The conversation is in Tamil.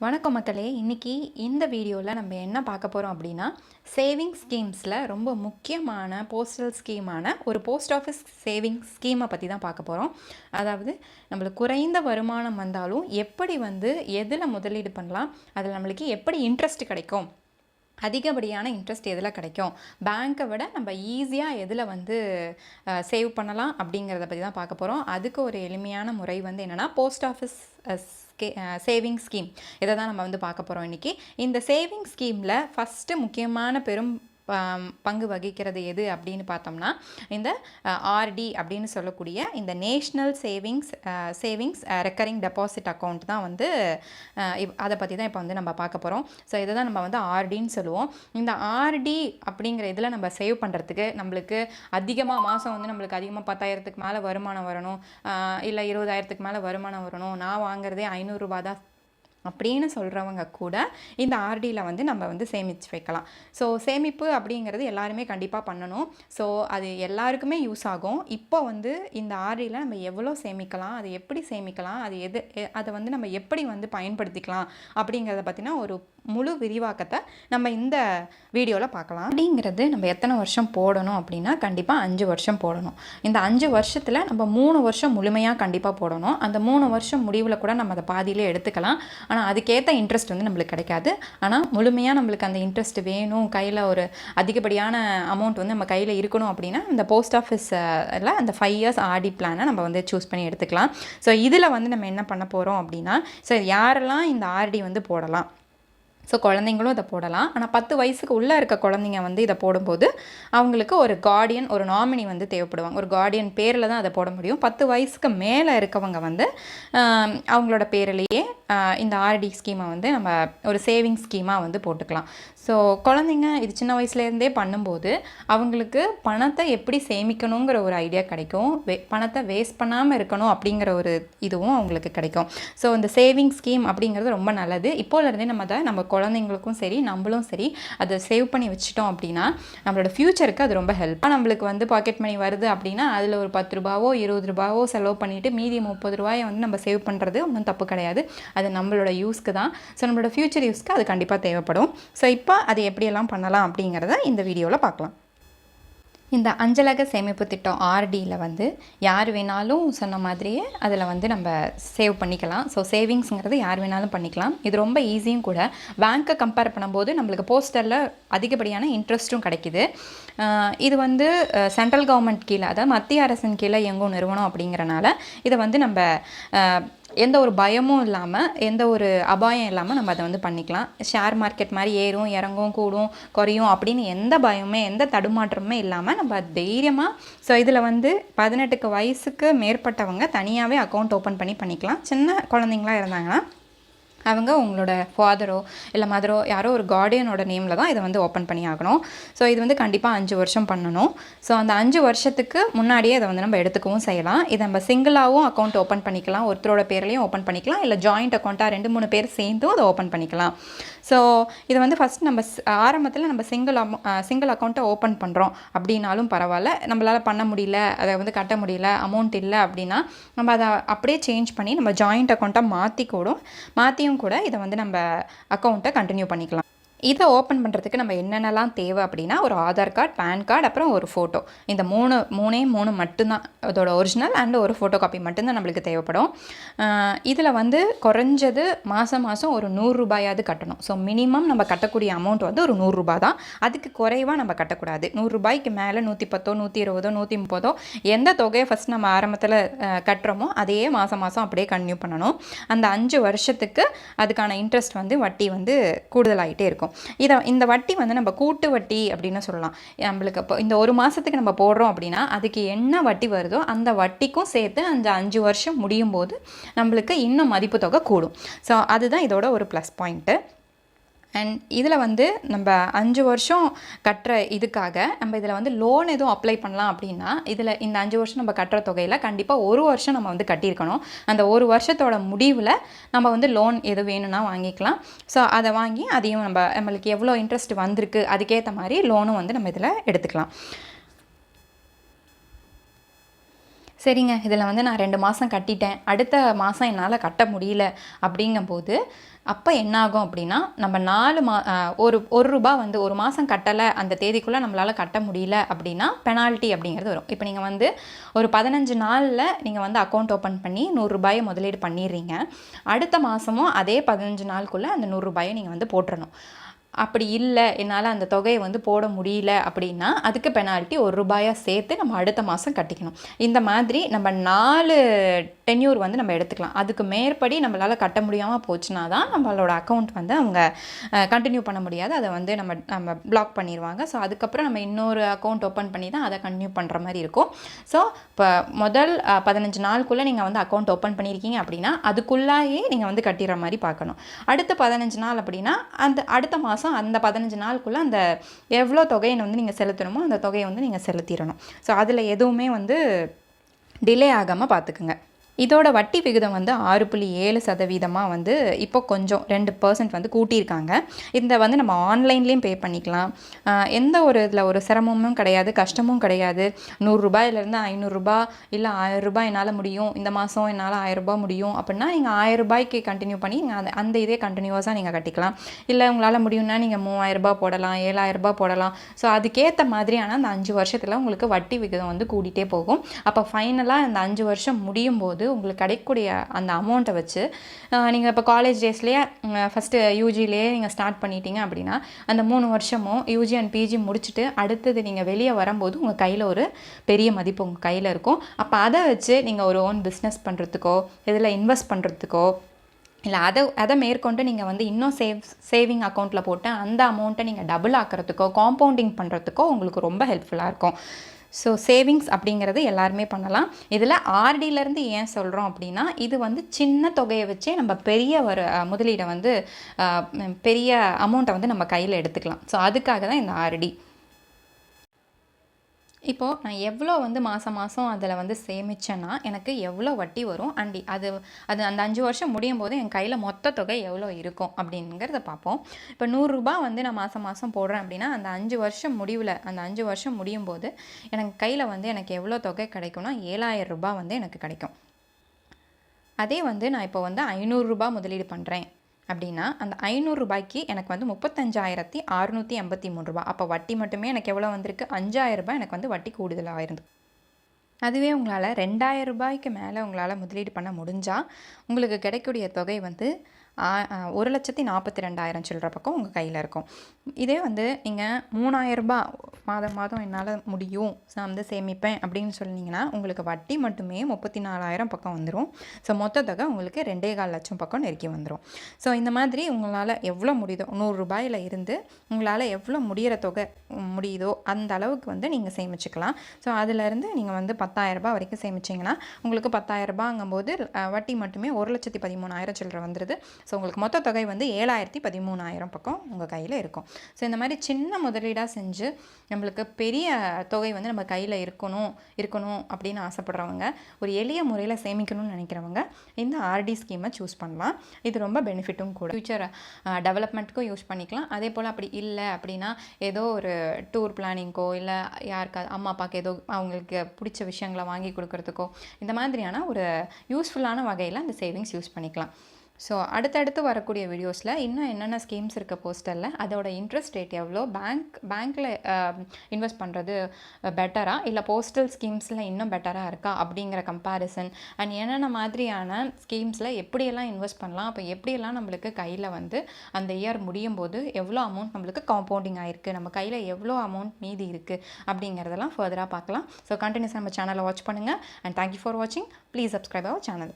வணக்கம் மக்களே. இன்றைக்கி இந்த வீடியோவில் நம்ம என்ன பார்க்க போகிறோம் அப்படின்னா சேவிங் ஸ்கீம்ஸில் ரொம்ப முக்கியமான போஸ்டல் ஸ்கீமான ஒரு போஸ்ட் ஆஃபீஸ் சேவிங் ஸ்கீமை பற்றி தான் பார்க்க போகிறோம் அதாவது நம்மளுக்கு குறைந்த வருமானம் வந்தாலும் எப்படி வந்து எதில் முதலீடு பண்ணலாம் அதில் நம்மளுக்கு எப்படி இன்ட்ரெஸ்ட் கிடைக்கும் அதிகப்படியான இன்ட்ரெஸ்ட் எதில் கிடைக்கும்? பேங்க்கை விட நம்ம ஈஸியாக எதில் வந்து சேவ் பண்ணலாம் அப்படிங்கிறத பற்றி தான் பார்க்க போகிறோம் அதுக்கு ஒரு எளிமையான முறை வந்து என்னென்னா போஸ்ட் ஆஃபீஸ் சேவிங் ஸ்கீம் இதை தான் நம்ம வந்து பார்க்க போகிறோம் இன்றைக்கி இந்த சேவிங் ஸ்கீமில் ஃபஸ்ட்டு முக்கியமான பெரும் பங்கு வகிக்கிறது எது அப்படின்னு பார்த்தோம்னா இந்த ஆர்டி அப்படின்னு சொல்லக்கூடிய இந்த national savings savings recurring deposit account தான் வந்து அதை பற்றி தான் இப்போ வந்து நம்ம பார்க்க போகிறோம் ஸோ இதை தான் நம்ம வந்து ஆர்டின்னு சொல்லுவோம். இந்த ஆர்டி அப்படிங்கிற இதில் நம்ம சேவ் பண்ணுறதுக்கு நம்மளுக்கு அதிகமாக மாதம் வந்து நம்மளுக்கு அதிகமாக பத்தாயிரத்துக்கு மேலே வருமானம் வரணும். இல்லை இருபதாயிரத்துக்கு மேலே வருமானம் வரணும். நான் வாங்குறதே ஐநூறுரூபா தான் அப்படின்னு சொல்கிறவங்க கூட இந்த ஆர்டியில் வந்து நம்ம வந்து சேமித்து வைக்கலாம். ஸோ சேமிப்பு அப்படிங்கிறது எல்லாருமே கண்டிப்பாக பண்ணணும். ஸோ அது எல்லாருக்குமே யூஸ் ஆகும். இப்போ வந்து இந்த ஆர்டியில் நம்ம எவ்வளோ சேமிக்கலாம் அது எப்படி சேமிக்கலாம் அது எது எ- அதை வந்து நம்ம எப்படி வந்து பயன்படுத்திக்கலாம் அப்படிங்கிறத பற்றினா ஒரு முழு விரிவாக்கத்தை நம்ம இந்த வீடியோவில் பார்க்கலாம். அப்படிங்கிறது நம்ம எத்தனை வருஷம் போடணும் அப்படின்னா கண்டிப்பாக அஞ்சு வருஷம் போடணும். இந்த அஞ்சு வருஷத்தில் நம்ம மூணு வருஷம் முழுமையாக கண்டிப்பாக போடணும். அந்த மூணு வருஷம் முடிவில் கூட நம்ம அதை பாதியிலே எடுத்துக்கலாம். ஆனால் அதுக்கேற்ற இன்ட்ரெஸ்ட் வந்து நம்மளுக்கு கிடைக்காது. ஆனால் முழுமையாக நம்மளுக்கு அந்த இன்ட்ரெஸ்ட் வேணும் கையில் ஒரு அதிகப்படியான அமௌண்ட் வந்து நம்ம கையில் இருக்கணும் அப்படின்னா இந்த போஸ்ட் ஆஃபீஸில் அந்த ஃபைவ் இயர்ஸ் ஆடி பிளானை நம்ம வந்து சூஸ் பண்ணி எடுத்துக்கலாம். ஸோ இதில் வந்து நம்ம என்ன பண்ண போகிறோம் அப்படின்னா ஸோ யாரெல்லாம் இந்த ஆர்டி வந்து போடலாம்? ஸோ குழந்தைங்களும் இதை போடலாம். ஆனால் பத்து வயசுக்கு உள்ளே இருக்க குழந்தைங்க வந்து இதை போடும்போது அவங்களுக்கு ஒரு கார்டியன் ஒரு நாமினி வந்து தேவைப்படுவாங்க. ஒரு கார்டியன் பேரில் தான் அதை போட முடியும். பத்து வயசுக்கு மேலே இருக்கவங்க வந்து அவங்களோட பேரிலேயே இந்த ஆர்டி ஸ்கீமை வந்து நம்ம ஒரு சேவிங் ஸ்கீமாக வந்து போட்டுக்கலாம். ஸோ குழந்தைங்க இது சின்ன வயசுலேருந்தே பண்ணும்போது அவங்களுக்கு பணத்தை எப்படி சேமிக்கணுங்கிற ஒரு ஐடியா கிடைக்கும். வே பணத்தை வேஸ்ட் பண்ணாமல் இருக்கணும் அப்படிங்கிற ஒரு இதுவும் அவங்களுக்கு கிடைக்கும். ஸோ இந்த சேவிங் ஸ்கீம் அப்படிங்கிறது ரொம்ப நல்லது. இப்போலேருந்தே நம்ம அதை நம்ம குழந்தைங்களுக்கும் சரி நம்மளும் சரி அதை சேவ் பண்ணி வச்சிட்டோம் அப்படின்னா நம்மளோட ஃப்யூச்சருக்கு அது ரொம்ப ஹெல்ப் நம்மளுக்கு வந்து பாக்கெட் மணி வருது அப்படின்னா அதில் ஒரு பத்து ரூபாவோ இருபது ரூபாவோ செலவு பண்ணிவிட்டு மீதி முப்பது ரூபாயை வந்து நம்ம சேவ் பண்ணுறது ஒன்றும் தப்பு கிடையாது. அது நம்மளோட யூஸ்க்கு தான். ஸோ நம்மளோட ஃப்யூச்சர் யூஸ்க்கு அது கண்டிப்பாக தேவைப்படும். ஸோ இப்போ அது எப்படியெல்லாம் பண்ணலாம் அப்படிங்கிறத இந்த வீடியோவில் பார்க்கலாம். இந்த அஞ்சலக சேமிப்பு திட்டம் ஆர்டியில் வந்து யார் வேணாலும் சொன்ன மாதிரியே அதில் வந்து நம்ம சேவ் பண்ணிக்கலாம். ஸோ சேவிங்ஸுங்கிறது யார் வேணாலும் பண்ணிக்கலாம். இது ரொம்ப ஈஸியும் கூட. பேங்க்கை கம்பேர் பண்ணும்போது நம்மளுக்கு போஸ்டரில் அதிகப்படியான இன்ட்ரெஸ்ட்டும் கிடைக்குது. இது வந்து சென்ட்ரல் கவர்மெண்ட் கீழே அதாவது மத்திய அரசின் கீழே இயங்கும் நிறுவனம் அப்படிங்கிறனால இதை வந்து நம்ம எந்த ஒரு பயமும் இல்லாமல் எந்த ஒரு அபாயம் இல்லாமல் நம்ம அதை வந்து பண்ணிக்கலாம். ஷேர் மார்க்கெட் மாதிரி ஏறும் இறங்கும் கூடும் குறையும் அப்படின்னு எந்த பயமுமே எந்த தடுமாற்றமுமே இல்லாமல் நம்ம தைரியமாக ஸோ இதில் வந்து பதினெட்டுக்கு வயசுக்கு மேற்பட்டவங்க தனியாகவே அக்கௌண்ட் ஓப்பன் பண்ணி பண்ணிக்கலாம். சின்ன குழந்தைங்களா இருந்தாங்கன்னா அவங்க உங்களோட ஃபாதரோ இல்லை மதரோ யாரோ ஒரு கார்டியனோட நேமில் தான் இதை வந்து ஓப்பன் பண்ணி ஆகணும். ஸோ இது வந்து கண்டிப்பாக அஞ்சு வருஷம் பண்ணணும். ஸோ அந்த அஞ்சு வருஷத்துக்கு முன்னாடியே இதை வந்து நம்ம எடுத்துக்கவும் செய்யலாம். இதை நம்ம சிங்கிளாகவும் அக்கௌண்ட் ஓப்பன் பண்ணிக்கலாம். ஒருத்தரோட பேர்லேயும் ஓப்பன் பண்ணிக்கலாம். இல்லை ஜாயிண்ட் அக்கௌண்ட்டாக ரெண்டு மூணு பேர் சேர்ந்தும் அதை ஓப்பன் பண்ணிக்கலாம். ஸோ இதை வந்து ஃபஸ்ட் நம்ம ஆரம்பத்தில் நம்ம சிங்கிள் சிங்கிள் அக்கௌண்ட்டை ஓப்பன் பண்ணுறோம் அப்படின்னாலும் பரவாயில்ல. நம்மளால் பண்ண முடியல. அதை வந்து கட்ட முடியல. அமௌண்ட் இல்லை அப்படின்னா நம்ம அதை அப்படியே சேஞ்ச் பண்ணி நம்ம ஜாயிண்ட் அக்கௌண்ட்டாக மாற்றி கூடும் கூட இதை வந்து நம்ம அக்கௌண்ட்டை கண்டினியூ பண்ணிக்கலாம். இதை ஓப்பன் பண்ணுறதுக்கு நம்ம என்னென்னலாம் தேவை அப்படின்னா ஒரு ஆதார் கார்டு பேன் கார்டு அப்புறம் ஒரு ஃபோட்டோ இந்த மூணு மூணே மூணு மட்டும்தான். அதோட ஒரிஜினல் அண்ட் ஒரு ஃபோட்டோ காப்பி மட்டும்தான் நம்மளுக்கு தேவைப்படும். இதில் வந்து குறைஞ்சது மாதம் மாதம் ஒரு நூறுரூபாயாவது கட்டணும். ஸோ மினிமம் நம்ம கட்டக்கூடிய அமௌண்ட் வந்து ஒரு நூறுரூபா தான் அதுக்கு குறைவாக நம்ம கட்டக்கூடாது. நூறுரூபாய்க்கு மேலே நூற்றி பத்தோ நூற்றி இருபதோ நூற்றி முப்பதோ எந்த தொகையை ஃபஸ்ட் நம்ம ஆரம்பத்தில் கட்டுறோமோ அதையே மாதம் மாதம் அப்படியே கன்டினியூ பண்ணணும். அந்த அஞ்சு வருஷத்துக்கு அதுக்கான இன்ட்ரெஸ்ட் வந்து வட்டி வந்து கூடுதலாகிட்டே இருக்கும். இதை இந்த வட்டி வந்து நம்ம கூட்டு வட்டி அப்படின்னு சொல்லலாம். நம்மளுக்கு இப்போ இந்த ஒரு மாதத்துக்கு நம்ம போடுறோம் அப்படின்னா அதுக்கு என்ன வட்டி வருதோ அந்த வட்டிக்கும் சேர்த்து அந்த அஞ்சு வருஷம் முடியும் போது நம்மளுக்கு இன்னும் மதிப்பு தொகை கூடும். ஸோ அதுதான் இதோட ஒரு ப்ளஸ் பாயிண்ட்டு அண்ட் இதில் வந்து நம்ம அஞ்சு வருஷம் கட்டுற இதுக்காக நம்ம இதில் வந்து லோன் எதுவும் அப்ளை பண்ணலாம் அப்படின்னா இதில் இந்த அஞ்சு வருஷம் நம்ம கட்டுற தொகையில் கண்டிப்பாக ஒரு வருஷம் நம்ம வந்து கட்டியிருக்கணும். அந்த ஒரு வருஷத்தோட முடிவில் நம்ம வந்து லோன் எது வேணும்னா வாங்கிக்கலாம். ஸோ அதை வாங்கி அதையும் நம்ம நம்மளுக்கு எவ்வளோ இன்ட்ரெஸ்ட் வந்திருக்கு அதுக்கேற்ற மாதிரி லோனும் வந்து நம்ம இதில் எடுத்துக்கலாம். சரிங்க இதில் வந்து நான் ரெண்டு மாதம் கட்டிட்டேன். அடுத்த மாதம் என்னால் கட்ட முடியல அப்படிங்கும்போது அப்போ என்ன ஆகும் அப்படின்னா நம்ம நாலு மா ஒரு ஒரு ரூபா வந்து ஒரு மாதம் கட்டலை அந்த தேதிக்குள்ளே நம்மளால் கட்ட முடியல அப்படின்னா பெனால்ட்டி அப்படிங்கிறது வரும். இப்போ நீங்கள் வந்து ஒரு பதினஞ்சு நாளில் நீங்கள் வந்து அக்கௌண்ட் ஓப்பன் பண்ணி நூறுரூபாயை முதலீடு பண்ணிடுறீங்க. அடுத்த மாதமும் அதே பதினஞ்சு நாளுக்குள்ளே அந்த நூறுரூபாயை நீங்கள் வந்து போட்டுறணும். அப்படி இல்லை என்னால் அந்த தொகையை வந்து போட முடியல அப்படின்னா அதுக்கு பெனால்ட்டி ஒரு ரூபாயாக சேர்த்து நம்ம அடுத்த மாதம் கட்டிக்கணும். இந்த மாதிரி நம்ம நாலு டென்யூர் வந்து நம்ம எடுத்துக்கலாம். அதுக்கு மேற்படி நம்மளால் கட்ட முடியாமல் போச்சுன்னா தான் நம்மளோட அக்கௌண்ட் வந்து அவங்க கண்டினியூ பண்ண முடியாது. அதை வந்து நம்ம நம்ம பிளாக் பண்ணிடுவாங்க ஸோ அதுக்கப்புறம் நம்ம இன்னொரு அக்கௌண்ட் ஓப்பன் பண்ணி தான் அதை கண்டினியூ பண்ணுற மாதிரி இருக்கும். ஸோ இப்போ முதல் பதினஞ்சு நாளுக்குள்ளே நீங்கள் வந்து அக்கௌண்ட் ஓப்பன் பண்ணியிருக்கீங்க அப்படின்னா அதுக்குள்ளாயே நீங்கள் வந்து கட்டிடுற மாதிரி பார்க்கணும். அடுத்த பதினஞ்சு நாள் அப்படின்னா அந்த அடுத்த மாதம் அந்த பதினஞ்சு நாளுக்குள்ளே அந்த எவ்வளோ தொகையை வந்து நீங்கள் செலுத்தணுமோ அந்த தொகையை வந்து நீங்கள் செலுத்திடணும். ஸோ அதில் எதுவுமே வந்து டிலே ஆகாமல் பார்த்துக்குங்க. இதோட வட்டி விகிதம் வந்து ஆறு புள்ளி ஏழு சதவீதமாக வந்து இப்போ கொஞ்சம் ரெண்டு பர்சன்ட் வந்து கூட்டியிருக்காங்க. இந்த வந்து நம்ம ஆன்லைன்லேயும் பே பண்ணிக்கலாம். எந்த ஒரு இதில் ஒரு சிரமமும் கிடையாது கஷ்டமும் கிடையாது. நூறுரூபாயிலேருந்து ஐநூறுரூபா இல்லை ஆயிரம் ரூபாய் என்னால் முடியும் இந்த மாதம் என்னால் ஆயிரரூபா முடியும் அப்படின்னா நீங்கள் ஆயிரம் ரூபாய்க்கு கண்டினியூ பண்ணி நீங்கள் அந்த அந்த இதே கண்டினியூஸாக நீங்கள் கட்டிக்கலாம். இல்லை உங்களால் முடியும்னா நீங்கள் மூவாயிரரூபா போடலாம் ஏழாயிரரூபா போடலாம். ஸோ அதுக்கேற்ற மாதிரியான அந்த அஞ்சு வருஷத்தில் உங்களுக்கு வட்டி விகிதம் வந்து கூட்டிகிட்டே போகும். அப்போ ஃபைனலாக அந்த அஞ்சு வருஷம் முடியும் போது உங்களுக்கு கிடைக்கக்கூடிய அந்த அமௌண்ட்டை வச்சு நீங்கள் இப்போ காலேஜ் டேஸ்லேயே ஃபஸ்ட்டு யூஜிலேயே நீங்கள் ஸ்டார்ட் பண்ணிட்டீங்க அப்படின்னா அந்த மூணு வருஷமும் யூஜி அண்ட் பிஜி முடிச்சுட்டு அடுத்தது நீங்கள் வெளியே வரும்போது உங்கள் கையில் ஒரு பெரிய மதிப்பு உங்கள் கையில் இருக்கும். அப்போ அதை வச்சு நீங்கள் ஒரு ஓன் பிஸ்னஸ் பண்ணுறதுக்கோ இதில் இன்வெஸ்ட் பண்ணுறதுக்கோ இல்லை அதை அதை மேற்கொண்டு நீங்கள் வந்து இன்னும் சேவ் சேவிங் அக்கௌண்ட்டில் போட்டு அந்த அமௌண்ட்டை நீங்கள் டபுள் ஆக்கிறதுக்கோ காம்பவுண்டிங் பண்ணுறதுக்கோ உங்களுக்கு ரொம்ப ஹெல்ப்ஃபுல்லாக இருக்கும். ஸோ சேவிங்ஸ் அப்படிங்கிறது எல்லாருமே பண்ணலாம். இதில் ஆர்டியிலேருந்து ஏன் சொல்கிறோம் அப்படின்னா இது வந்து சின்ன தொகையை வச்சே நம்ம பெரிய ஒரு முதலீடை வந்து பெரிய அமௌண்ட்டை வந்து நம்ம கையில் எடுத்துக்கலாம். ஸோ அதுக்காக தான் இந்த ஆர்டி இப்போது நான் எவ்வளோ வந்து மாதம் மாதம் அதில் வந்து சேமிச்சேன்னா எனக்கு எவ்வளோ வட்டி வரும்? அண்ட் அது அது அந்த அஞ்சு வருஷம் முடியும் போது என் கையில் மொத்த தொகை எவ்வளோ இருக்கும் அப்படிங்கிறத பார்ப்போம். இப்போ நூறுரூபா வந்து நான் மாதம் மாதம் போடுறேன் அப்படின்னா அந்த அஞ்சு வருஷம் முடிவில் அந்த அஞ்சு வருஷம் முடியும் போது எனக்கு கையில் வந்து எனக்கு எவ்வளோ தொகை கிடைக்கும்னா ஏழாயிரம் ரூபாய் வந்து எனக்கு கிடைக்கும். அதே வந்து நான் இப்போ வந்து ஐநூறுரூபா முதலீடு பண்ணுறேன். அப்படின்னா அந்த ஐநூறுரூபாய்க்கு எனக்கு வந்து முப்பத்தஞ்சாயிரத்தி அறுநூற்றி எண்பத்தி மூணு ரூபா அப்போ வட்டி மட்டுமே எனக்கு எவ்வளோ வந்திருக்கு? அஞ்சாயிரரூபா ரூபாய் எனக்கு வந்து வட்டி கூடுதலாக இருந்து அதுவே உங்களால் ரெண்டாயிரம் ரூபாய்க்கு மேலே உங்களால் முதலீடு பண்ண முடிஞ்சால் உங்களுக்கு கிடைக்கக்கூடிய தொகை வந்து ஒரு லட்சத்தி நாற்பத்தி ரெண்டாயிரம் சில்லற பக்கம் உங்கள் கையில் இருக்கும். இதே வந்து நீங்கள் மூணாயிரம் மாதம் மாதம் என்னால் முடியும் நான் வந்து சேமிப்பேன் அப்படின்னு சொன்னீங்கன்னா உங்களுக்கு வட்டி மட்டுமே முப்பத்தி நாலாயிரம் பக்கம் வந்துடும் ஸோ மொத்த தொகை உங்களுக்கு ரெண்டே கால் லட்சம் பக்கம் நெருக்கி வந்துடும் ஸோ இந்த மாதிரி உங்களால் எவ்வளோ முடியுதோ நூறுரூபாயில் இருந்து உங்களால் எவ்வளோ முடியிற தொகை முடியுதோ அந்த அளவுக்கு வந்து நீங்கள் சேமிச்சுக்கலாம். ஸோ அதிலேருந்து நீங்கள் வந்து பத்தாயிரரூபா வரைக்கும் சேமிச்சிங்கன்னா உங்களுக்கு பத்தாயிரரூபாங்கும்போது வட்டி மட்டுமே ஒரு லட்சத்தி பதிமூணாயிரம் சில்லற வந்துடுது ஸோ உங்களுக்கு மொத்த தொகை வந்து ஏழாயிரத்தி பதிமூணாயிரம் பக்கம் உங்கள் கையில் இருக்கும். ஸோ இந்த மாதிரி சின்ன முதலீடாக செஞ்சு நம்மளுக்கு பெரிய தொகை வந்து நம்ம கையில் இருக்கணும் இருக்கணும் அப்படின்னு ஆசைப்படுறவங்க ஒரு எளிய முறையில் சேமிக்கணும்னு நினைக்கிறவங்க இந்த ஆர்டி ஸ்கீமை சூஸ் பண்ணலாம். இது ரொம்ப பெனிஃபிட்டும் கூட. ஃபியூச்சர் டெவலப்மெண்ட்டுக்கும் யூஸ் பண்ணிக்கலாம். அதே போல் அப்படி இல்லை அப்படின்னா ஏதோ ஒரு டூர் பிளானிங்க்கோ இல்லை யாருக்கா அம்மா அப்பாவுக்கு ஏதோ அவங்களுக்கு பிடிச்ச விஷயங்களை வாங்கி கொடுக்கறதுக்கோ இந்த மாதிரியான ஒரு யூஸ்ஃபுல்லான வகையில் அந்த சேவிங்ஸ் யூஸ் பண்ணிக்கலாம். ஸோ அடுத்தடுத்து வரக்கூடிய வீடியோஸில் இன்னும் என்னென்ன ஸ்கீம்ஸ் இருக்க போஸ்டரில் அதோட இன்ட்ரெஸ்ட் ரேட் எவ்வளோ பேங்க் பேங்க்கில் இன்வெஸ்ட் பண்ணுறது பெட்டராக இல்லை போஸ்டல் ஸ்கீம்ஸில் இன்னும் பெட்டராக இருக்கா அப்படிங்கிற கம்பேரிசன் அண்ட் என்னென்ன மாதிரியான ஸ்கீம்ஸில் எப்படியெல்லாம் இன்வெஸ்ட் பண்ணலாம் அப்போ எப்படியெல்லாம் நம்மளுக்கு கையில் வந்து அந்த இயர் முடியும் போது எவ்வளோ அமௌண்ட் நம்மளுக்கு காம்பவுண்டிங் ஆகிருக்கு நம்ம கையில் எவ்வளோ அமௌண்ட் மீதி இருக்குது அப்படிங்கிறதெல்லாம் ஃபர்தராக பார்க்கலாம். ஸோ கண்டினியூஸ் நம்ம சேனலை வாட்ச் பண்ணுங்கள் அண்ட் தேங்க்யூ ஃபார் வாட்சிங் ப்ளீஸ் சப்ஸ்கிரைப் அவர் சேனல்